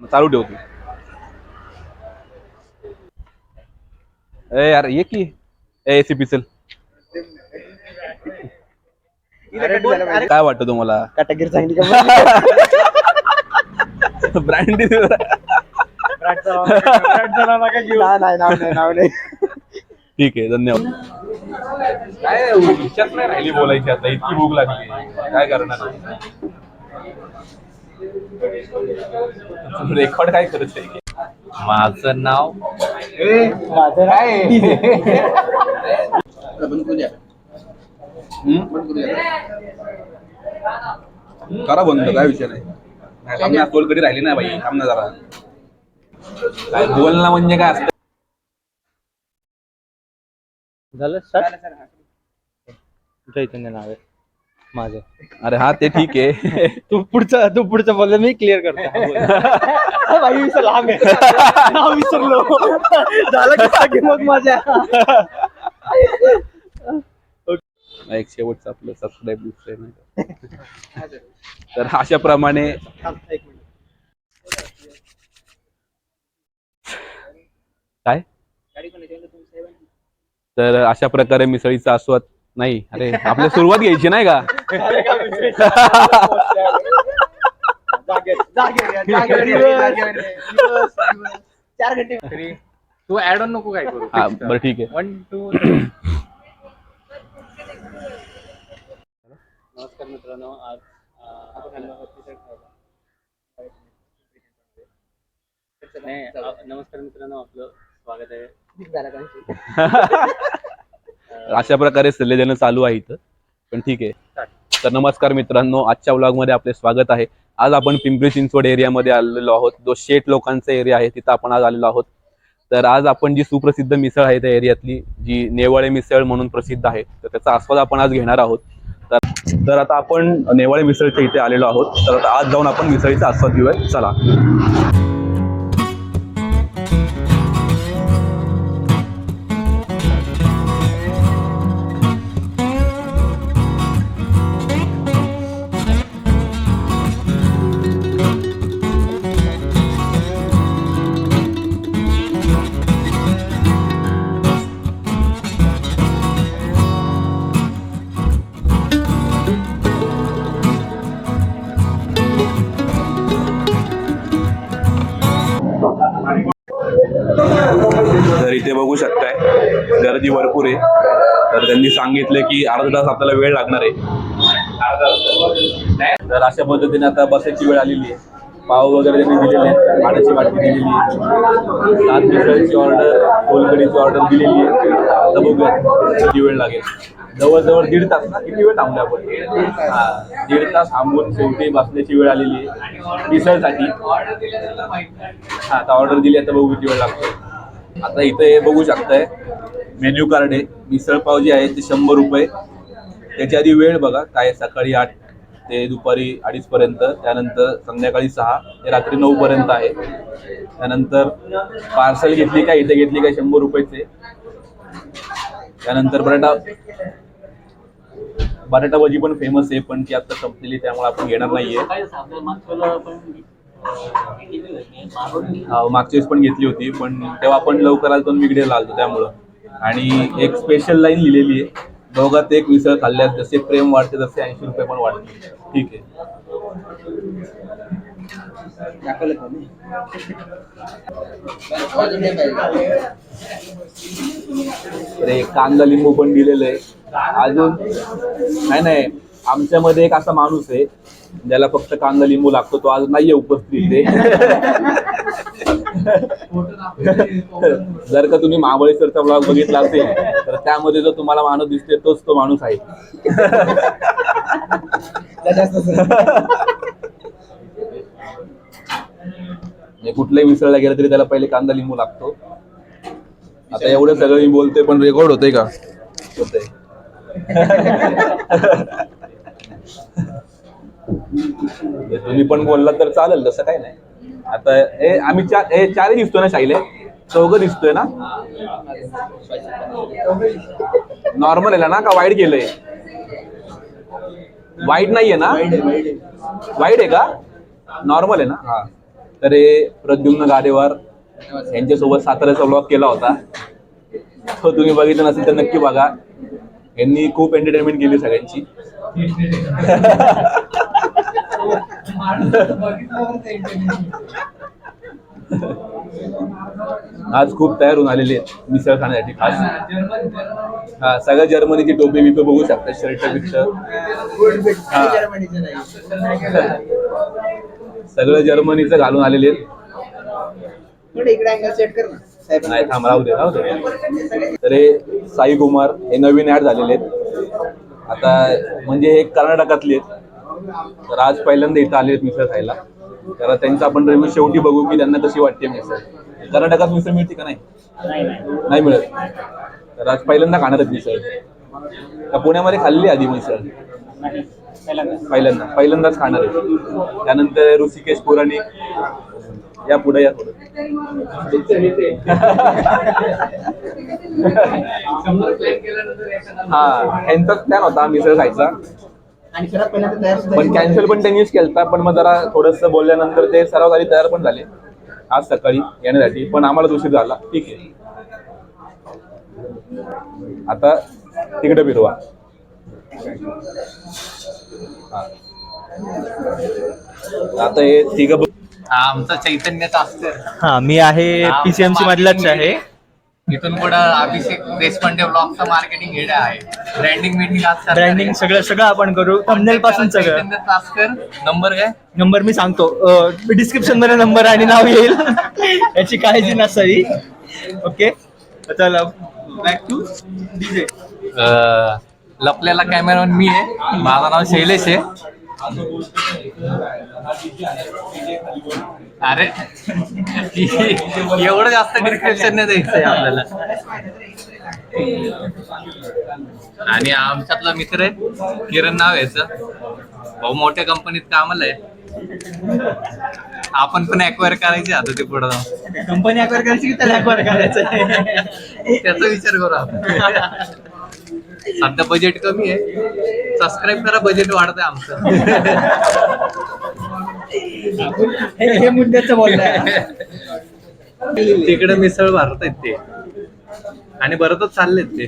चालू ठेव तू ए यार ये की. ए एसी पिचल काय वाटतं तुम्हाला? कटागिरी चांगली का ब्रँडी ठीक आहे धन्यवाद. काय इच्छाच नाही राहिली बोलायची आता? इतकी भूक लागली. काय करणार? रेकॉर्ड काय करत आहे? माझं नाव माझं काय करा बंद काय विषय नाही. तोल कधी राहिली नाही बाई. थांब ना जरा. काय बोलणं म्हणजे काय असतं? झालं सर चैतन्य नाव आहे. माझं अरे हा ते ठीक आहे. तू पुढचं तू पुढचं बोललं मी क्लिअर करतो. विसरला. हा मी. नाव विसरलो. झालं की मग माझ्या. एक शेवटचं आपलं सबस्क्राईब नाही का? तर अशा प्रमाणे काय? तर अशा प्रकारे मिसळीचा आस्वाद नाही अरे आपल्या सुरुवात घ्यायची नाही का चार घंटे तरी तू ऍड ऑन नको काय करू हा बरं ठीक आहे वन टू नमस्कार मित्रांनो आज नमस्कार मित्रांनो आपलं स्वागत आहे अशा प्रकारे सल्ले देणं चालू आहे इथं. पण ठीक आहे. तर नमस्कार मित्रांनो आजच्या व्लॉगमध्ये आपले स्वागत आहे. आज आपण पिंपरी चिंचवड एरियामध्ये आलेलो आहोत. जो शेट लोकांचा एरिया आहे तिथं आपण आज आलेलो आहोत. तर आज आपण जी सुप्रसिद्ध मिसळ आहे त्या एरियातली जी नेवाळे मिसळ म्हणून प्रसिद्ध आहे तर त्याचा आस्वाद आपण आज घेणार आहोत. तर तर आता आपण नेवाळे मिसळच्या इथे आलेलो आहोत. तर आता आज जाऊन आपण मिसळीचा आस्वाद घेऊया. चला. बघू शकताय. गर्दी भरपूर आहे. तर त्यांनी सांगितलं की अर्धा तास आपल्याला वेळ लागणार आहे. तर अशा पद्धतीने आता बसायची वेळ आलेली आहे. पाव वगैरे त्यांनी दिलेले आहेत. पाण्याची बाटली दिलेली आहे. सात मिसळची ऑर्डर कोलकडीची ऑर्डर दिलेली आहे. आता बघूया किती वेळ लागेल. जवळजवळ दीड तास ना? किती वेळ थांबले आपण? दीड तास थांबून शेवटी बसण्याची वेळ आलेली आहे. मिसळसाठी. हा आता ऑर्डर दिली आता बघू किती वेळ लागतो. आता इथं हे बघू शकताय. मेन्यू कार्ड आहे. मिसळ पाव जी आहे. ते शंभर रुपये. त्याच्या आधी वेळ बघा. काय सकाळी आठ ते दुपारी अडीच पर्यंत. त्यानंतर संध्याकाळी सहा ते रात्री नऊ पर्यंत आहे. त्यानंतर पार्सल घेतली काय? इथे घेतली काय? शंभर रुपयेचे. त्यानंतर बटाटा बटाटा भजी पण फेमस आहे. पण ती आता संपलेली त्यामुळे आपण घेणार नाहीये. मागच्या वेळेस पण घेतली होती पण तेव्हा आपण लवकर आलो आणि विगडेला आलतो त्यामुळं. आणि एक स्पेशल लाईन लिहिलेली आहे. दोघात एक मिसळ खाल्ल्यास जसे प्रेम वाढते तसे ऐंशी रुपये पण वाढते ठीक आहे. अरे कांदा लिंबू पण दिलेलं आहे. अजून? नाही नाही. आमच्यामध्ये एक असा माणूस आहे ज्याला फक्त कांदा लिंबू लागतो तो आज नाहीये उपस्थित जर का तुम्ही महाबळेश्वरचा ब्लॉग बघितला असेल तर त्यामध्ये जो तुम्हाला माणूस दिसते तोच तो माणूस आहे. म्हणजे कुठल्याही मिसळला गेलं तरी त्याला पहिले कांदा लिंबू लागतो. आता एवढं सगळं मी बोलतोय पण रेकॉर्ड होतंय का? होतंय. तुम्ही पण बोलला तर चालेल तसं काही नाही. आता हे आम्ही चार हे चारही दिसतोय ना शाईले? चौघ दिसतोय ना? नॉर्मल आहे ना का वाईट केलंय वाईट नाहीये ना? वाईट आहे का? नॉर्मल आहे ना? हा. तर हे प्रद्युम्न गाडेवार यांच्यासोबत साताऱ्याचा ब्लॉग केला होता. तो तुम्ही बघितला नसेल तर नक्की बघा. यांनी खूप एंटरटेनमेंट केली सगळ्यांची. आज खूप तयार होऊन आलेले आहेत मिसळ खाण्यासाठी खास. हा सगळ्या जर्मनीची टोपी बिपी बघू शकता शर्ट हा. सगळं जर्मनीचं घालून आलेले आहेत. नाही थांब राहू दे राहू दे. तर हे साई कुमार हे नवीन ऍड झालेले आहेत. आता म्हणजे हे कर्नाटकातले आहेत. तर आज पहिल्यांदा इथं आले मिसळ खायला. तर त्यांचा आपण रिव्ह्यू शेवटी बघू की त्यांना कशी वाटते मिसळ. कर्नाटकात मिसळ मिळते का नाही? नाही मिळत. तर आज पहिल्यांदा खाणार आहेत मिसळ. का पुण्यामध्ये खाल्ली आधी मिसळ? पहिल्यांदा. पहिल्यांदाच खाणार आहे त्यानंतर ऋषिकेश पुराणिक. या पुढे या पुढे. हा ह्यांचाच प्लॅन होता मिसळ खायचा. आणि सर्वात पहिल्यांदा तयार सुद्धा पण कॅन्सल पण त्यांनीच केलता पण मग जरा थोडस बोलल्यानंतर ते सर्व झाली तयार पण झाले. आज सकाळी येण्यासाठी पण आम्हाला उशीर झाला. ठीक आहे. आता तिकडे फिरवा. हा. आता हे तिघ हा आमचा चैतन्यचा असते हा मी आहे पीसीएमसी मधलाच आहे. इथून पुढे अभिषेक देशपांडे ब्लॉगचा मार्केटिंग हेड आहे. ब्रँडिंग आज आहे. ब्रँडिंग सगळं सगळं आपण करू. थंबनेल पासून सगळं. नंबर काय? नंबर मी सांगतो. डिस्क्रिप्शनमध्ये नंबर आणि नाव येईल. याची काळजी नसावी. ओके चला बॅक टू डीजे लपलेला कॅमेरामॅन मी आहे. माझं नाव शैलेश आहे. अरे एवढं जास्त डिस्क्रिप्शन नाही द्यायचंय आपल्याला. आणि आमच्यातला मित्र आहे किरण नाव याचं. भाऊ मोठ्या कंपनीत कामाला आहे. आपण पण एक्वायर करायचे आता ते पुढे जाऊन. कंपनी अक्वायर करायची की त्याला अक्वायर करायचं त्याचा विचार करू आपण. सध्या बजेट कमी आहे. सबस्क्राईब करा बजेट वाढतंय आमचं. हे हे मुद्द्याचं बोलणं तिकडे मिसळ भरत आहेत ते. आणि भरतच चाललेत ते.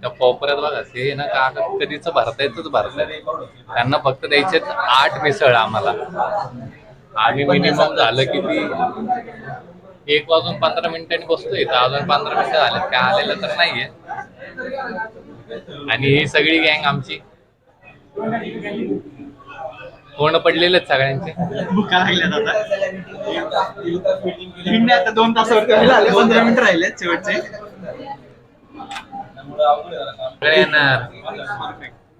त्या कोपऱ्यात बघा ते ना का कधीच भरतायच भरतायत. त्यांना फक्त द्यायचे आठ मिसळ आम्हाला. आम्ही मिनिमम झालं किती? एक वाजून पंधरा मिनिटांनी बसतोय तर अजून पंधरा मिनिटं झालेत. काय आलेलं तर नाहीये. आणि ही सगळी गँग आमची. पूर्ण पडलेले सगळ्यांचे. भुका लागल्यात आता. हिंडे आता दोन आले पंधरा मिनिटं राहिले शेवटचे. सगळे येणार.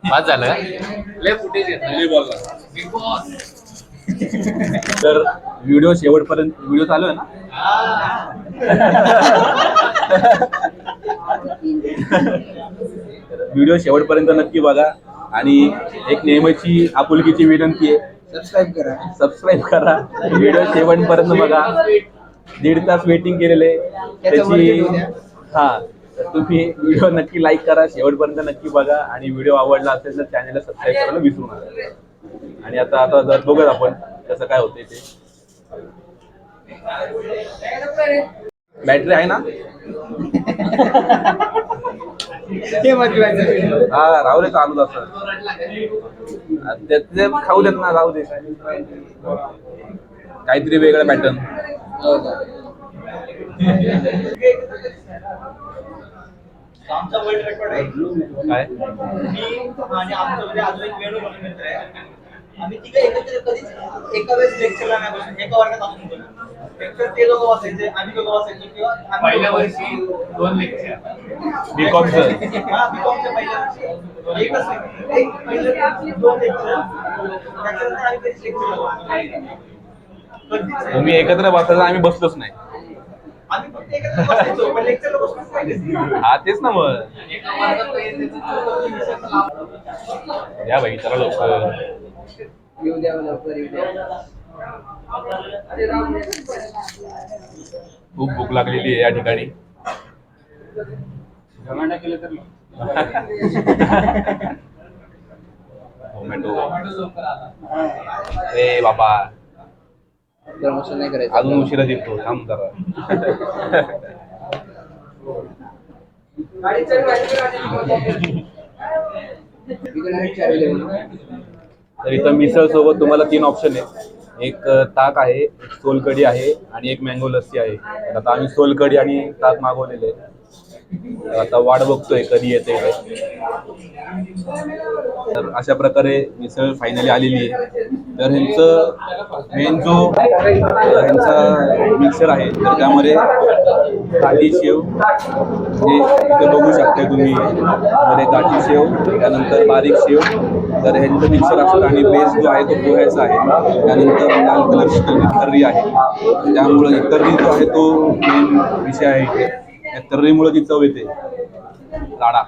पाच झालं का? लय फुटेज येत तर व्हिडिओ शेवटपर्यंत व्हिडिओ चालू आहे ना? व्हिडिओ शेवटपर्यंत नक्की बघा. आणि एक नेहमीची आपुलकीची विनंती आहे. सबस्क्राईब करा. सबस्क्राईब करा. व्हिडिओ शेवटपर्यंत बघा. दीड तास वेटिंग केलेले. त्याचं. हा. तुम्ही व्हिडिओ नक्की लाईक करा. शेवटपर्यंत नक्की बघा. आणि व्हिडिओ आवडला असेल तर चॅनलला सबस्क्राईब करायला विसरू नका. आणि आता आता जर बघत आपण कसं काय होते ते. बॅटरी आहे ना? हे महत्वाचं हा राहू दे चालू असं ते ते खाऊ देत ना राहू दे. काहीतरी वेगळं पॅटर्न आमचा वर्ल्ड रेकॉर्ड आहे. काय? आम्ही तिघे एकत्र कधीच एका वेळेस लेक्चरला नाही बसून एका वर्गात असून लेक्चर ते आम्ही किंवा पहिल्या वर्षी दोन लेक्चर हा, पहिल्या वर्षी एकच पहिलं दोन lecture. त्याच्यानंतर आम्ही कधीच lecture ला बसलो नाही. कधीच. तुम्ही एकत्र बसायला आम्ही बसलोच नाही हा तेच ना मग. या भाई चला लवकर. खूप भूक लागलेली आहे या ठिकाणी. टोमॅटो ए बाबा. प्रमोशन नाही करायचं. अजून उशिरा देतो थांब जरा. तर इथं मिसळ सोबत तुम्हाला तीन ऑप्शन आहे एक ताक आहे एक सोलकढी आहे आणि एक मँगो लस्सी आहे. आता आम्ही सोलकढी आणि ताक मागवलेले आहे. आता वाट बघतोय कधी येते तर अशा प्रकारे मिसळ फायनली आलेली आहे. तर ह्यांचं मेन जो ह्यांचा मिक्सर आहे तर त्यामध्ये काठी शेव. हे इथे बघू शकता तुम्ही. मध्ये काठी शेव त्यानंतर बारीक शेव. तर ह्यांचं मिक्सर असतं आणि बेस जो आहे तो पोह्याचा आहे. त्यानंतर लाल कलरची तर्री आहे. त्यामुळे ही तर्री जो आहे तो मेन विषय आहे. तर्रीमुळे ती चव येते. लाडा.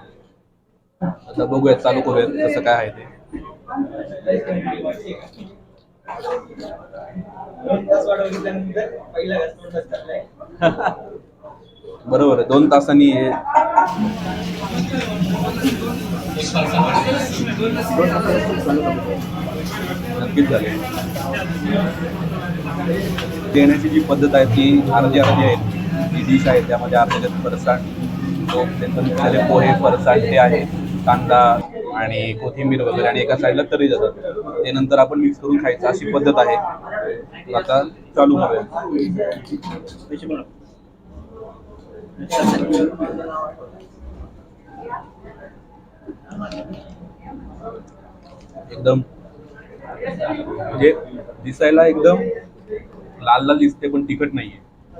आता बघूयात चालू करूयात कसं काय आहे ते. बरोबर आहे. दोन तासांनी हे. नक्कीच झाले. देण्याची जी पद्धत आहे ती अर्धी अर्धी आहे. जी डिश आहे त्यामध्ये अर्ध्याच्यात फरसाण तो त्यांचं मिळालेले पोहे फरसाण ते आहे कांदा आणि कोथिंबीर वगैरे आणि एका साईडला तरी जातात. ते नंतर आपण मिक्स करून खायचं अशी पद्धत आहे. आता चालू करूया. एकदम. म्हणजे दिसायला एकदम लाल लाल दिसते पण तिखट नाहीये.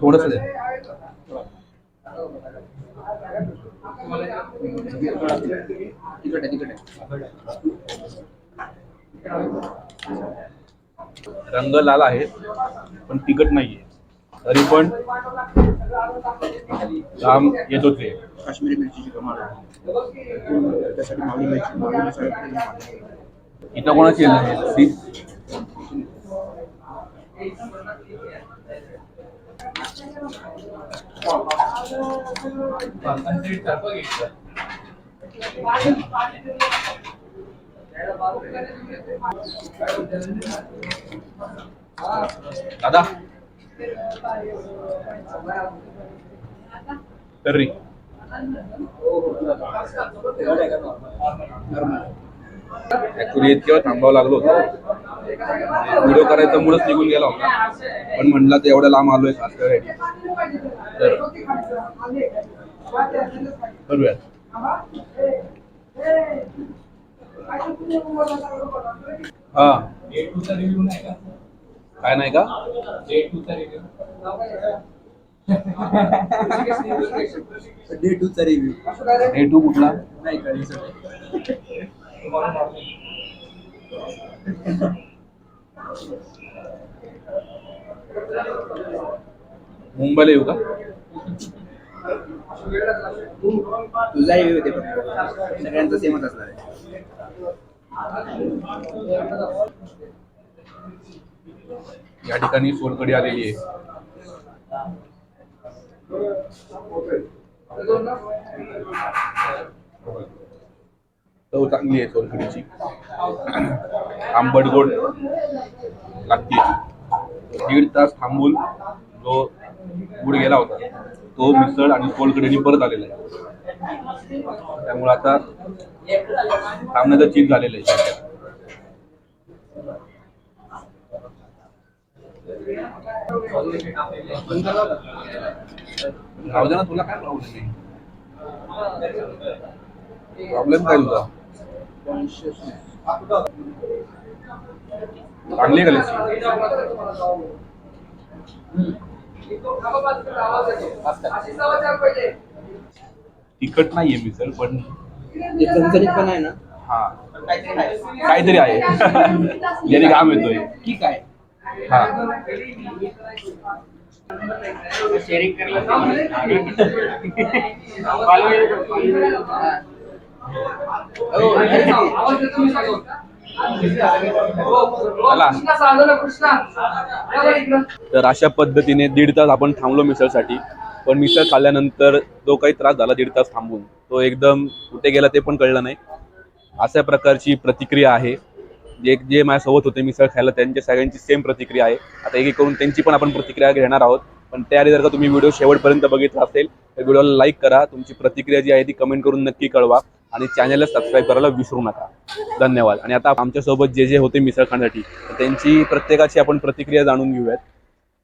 थोडस दे. तिकट आहे तिकट आहे रंग लाल आहे पण तिखट नाहीये. तरी पण लांब येतो ते काश्मीरी मिरचीची कमाल आहे. त्यासाठी मिरची मसाला इथं कोणाची लस्सी दादा. तर्री. ऍक्च्युली इतके थांबावं लागलो होतं. व्हिडिओ करायचा मुळच निघून गेला होता. पण म्हणला तर एवढ्या लांब आलोय खास करायला तर करूयात. हा. काय नाही का? डे टू चा रिव्ह्यू ए टू कुठला? नाही मुंबईला येऊ का? तुझा रिव्ह्यू होते फक्त. सगळ्यांचा सेमच असणार आहे. या ठिकाणी सोलकडी आलेली आहे. चव चांगली आहे सोलकडीची आंबट गोड लागते. दीड तास थांबून जो गुड गेला होता तो मिसळ आणि सोलकडीने परत आलेला आहे. त्यामुळे आता थांबण्याचं चीज झालेलं आहे. राहू दे ना तुला काय प्रॉब्लेम आहे? प्रॉब्लेम काय तुझा? चांगली का लस्सी तिखट नाहीये मिसळ पण जे चमचमीत पण आहे ना? हा. काहीतरी आहे काहीतरी आहे. ज्याने घाम येतोय. ठीक आहे. तर अशा पद्धतीने दीड तास आपण थांबलो मिसळसाठी. पण मिसळ खाल्ल्यानंतर जो काही त्रास झाला दीड तास थांबून तो एकदम कुठे गेला ते पण कळलं नाही. अशा प्रकारची प्रतिक्रिया आहे. जे जे माझ्यासोबत होते मिसळ खायला त्यांच्या सगळ्यांची सेम प्रतिक्रिया आहे. आता एक एक करून त्यांची पण आपण प्रतिक्रिया घेणार आहोत. पण त्याआधी जर का तुम्ही व्हिडिओ शेवटपर्यंत बघितला असेल तर व्हिडिओला लाईक करा. तुमची प्रतिक्रिया जी आहे ती कमेंट करून नक्की कळवा. आणि चॅनलला सबस्क्राईब करायला विसरू नका. धन्यवाद. आणि आता आमच्यासोबत जे जे होते मिसळ खाण्यासाठी त्यांची प्रत्येकाची आपण प्रतिक्रिया जाणून घेऊयात.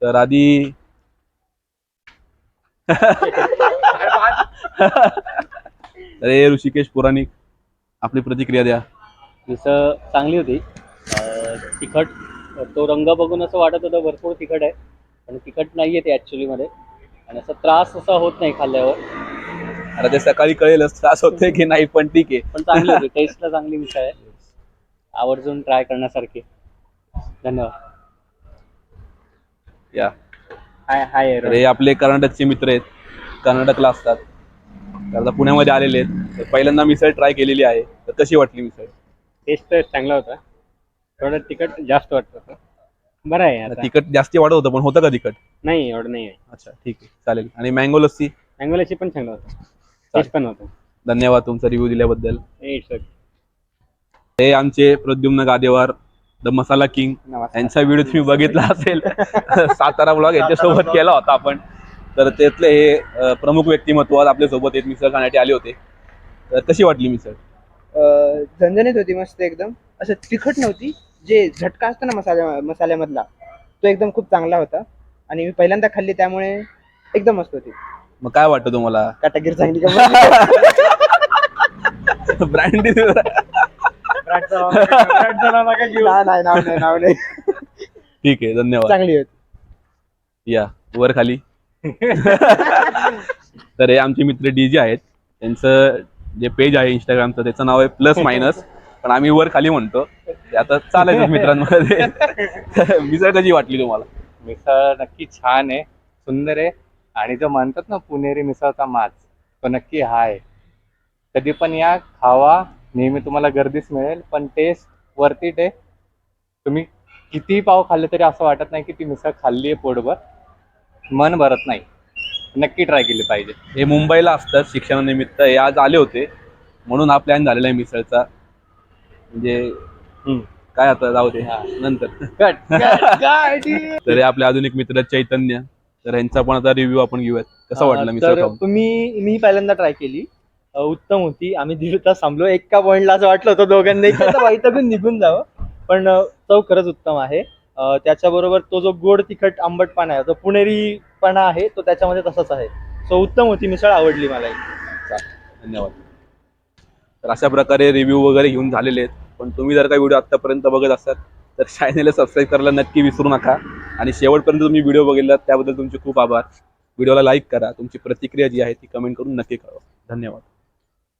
तर आधी अरे ऋषिकेश पुराणिक आपली प्रतिक्रिया द्या. मिसळ चांगली होती. तिखट तो रंग बघून असं वाटत होतं भरपूर तिखट आहे. पण तिखट नाही आहे ते ॲक्च्युलीमध्ये आणि असा त्रास असा होत नाही खाल्ल्यावर. आता ते सकाळी कळेलच त्रास होते की नाही पण ठीक आहे. पण चांगली होती. टेस्टला चांगली मिसळ आहे. आवर्जून ट्राय करण्यासारखी. धन्यवाद. या. हाय हाय हे आपले कर्नाटकचे मित्र आहेत. कर्नाटकला असतात. तर आता पुण्यामध्ये आलेले आहेत. तर पहिल्यांदा मिसळ ट्राय केलेली आहे. तर कशी वाटली मिसळ? टेस्ट तर चांगला होता. थोडं तिखट जास्त वाटत होतं. बरं आहे आता. तिखट जास्ती वाढत होतं पण होतं का तिखट? नाही एवढं नाही आहे. अच्छा ठीक आहे. चालेल. आणि मँगो लस्सी? मँगोलाची पण चांगलं होतं. टेस्ट पण होतं. धन्यवाद तुमचा रिव्ह्यू दिल्याबद्दल. इट्स ओके हे आमचे Pradyumna Gadewar the masala king नमस्कार. यांचा व्हिडिओ तुम्ही बघितला असेल. सातारा ब्लॉग यांच्यासोबत केला होता आपण. तर त्यातले हे अं, प्रमुख व्यक्तिमत्व आज आपल्यासोबत एक मिसळ खाण्यासाठी आले होते. तर कशी वाटली मिसळ? झणझणीत होती मस्त एकदम. असं तिखट नव्हती जे झटका असतो ना मसाल्या मसाल्यामधला तो एकदम खूप चांगला होता. आणि मी पहिल्यांदा खाल्ली त्यामुळे एकदम मस्त होती. मग काय वाटतं तुम्हाला? काटागीर चांगली का ब्रँड नाही नाही नाव नाही नाव नाही. ठीक आहे धन्यवाद. चांगली होती. या वर खाली. तर हे आमचे मित्र डीजे आहेत. त्यांचं जे पेज आहे इंस्टाग्रामचं त्याचं नाव आहे प्लस मायनस पण आम्ही वर खाली म्हणतो. ते आता चालायचं मित्रांमध्ये. मिसळ कशी वाटली तुम्हाला? मिसळ नक्की छान आहे सुंदर आहे. आणि जो म्हणतात ना पुणेरी मिसळचा माज तो नक्की हा आहे. कधी पण या खावा. नेहमी तुम्हाला गर्दीच मिळेल पण टेस्ट वरती आहे. तुम्ही किती पाव खाल्ले तरी असं वाटत नाही की ती मिसळ खाल्ली आहे पोटभर. मन भरत नाही. नक्की ट्राय केली पाहिजे. हे मुंबईला असतात शिक्षणानिमित्त. हे आज आले होते. म्हणून हा प्लॅन झालेला आहे मिसळचा. म्हणजे. काय आता जाऊ दे. नंतर. कट तर हे आपले आधुनिक मित्र चैतन्य. तर यांचा पण आता रिव्ह्यू आपण घेऊयात. कसा वाटला मिसळ खाऊन? मी मी पहिल्यांदा ट्राय केली. अ, उत्तम होती. आम्ही दीड तास थांबलो. एका पॉइंटला असं वाटलं होतं दोघांनी. वाईटातून निघून जावं. पण अ, चव खरंच उत्तम आहे. त्याच्याबरोबर तो जो गोड तिखट आंबटपणा आहे तो पुणेरीपणा आहे तो त्याच्यामध्ये तसाच आहे. सो उत्तम होती मिसळ आवडली मला धन्यवाद. तर अशा प्रकारे रिव्ह्यू वगैरे घेऊन झालेले आहेत. पण तुम्ही जर का व्हिडिओ आत्तापर्यंत बघत असाल तर चॅनेलला सबस्क्राईब करायला नक्की विसरू नका. आणि शेवटपर्यंत तुम्ही व्हिडिओ बघितला त्याबद्दल तुमचे खूप आभार. व्हिडिओला लाईक करा. तुमची प्रतिक्रिया जी आहे ती कमेंट करून नक्की कळवा. धन्यवाद.